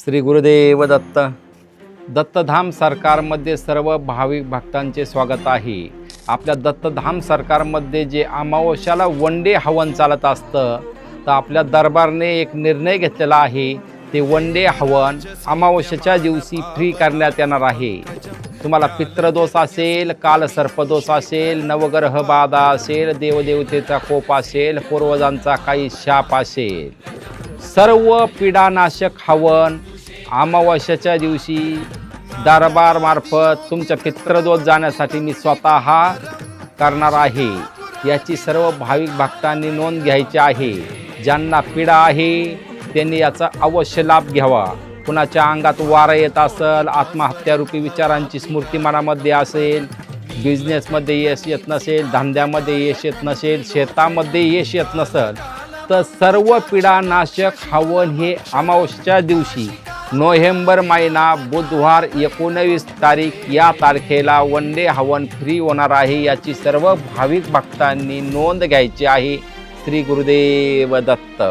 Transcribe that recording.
श्री गुरुदेव दत्त. दत्तधाम सरकारमध्ये सर्व भाविक भक्तांचे स्वागत आहे. आपल्या दत्तधाम सरकारमध्ये जे अमावस्याला वन डे हवन चालत असतं तर आपल्या दरबारने एक निर्णय घेतलेला आहे. ते वन डे हवन अमावस्याच्या दिवशी फ्री करण्यात येणार आहे. तुम्हाला पित्रदोष असेल काल सर्पदोष असेल नवग्रह बाधा असेल देवदेवतेचा कोप असेल पूर्वजांचा काही शाप असेल. सर्व पीडानाशक हवन अमावस्याच्या दिवशी दरबारमार्फत तुमच्या पित्रदोष जाण्यासाठी मी स्वतः करणार आहे. याची सर्व भाविक भक्तांनी नोंद घ्यायची आहे. ज्यांना पीडा आहे त्यांनी याचा अवश्य लाभ घ्यावा. कुणाच्या अंगात वारा येत असेल आत्महत्यारूपी विचारांची स्मृती मनामध्ये असेल बिझनेसमध्ये यश येत नसेल धंद्यामध्ये यश येत नसेल शेतामध्ये यश येत नसेल तर सर्व पीडानाशक हवन हे अमावस्याच्या दिवशी नोव्हेंबर महिना बुधवार एकोणवीस तारीख या तारखेला वन डे हवन फ्री होणार आहे याची सर्व भाविक भक्तांनी नोंद घ्यायची आहे. श्री गुरुदेव दत्त.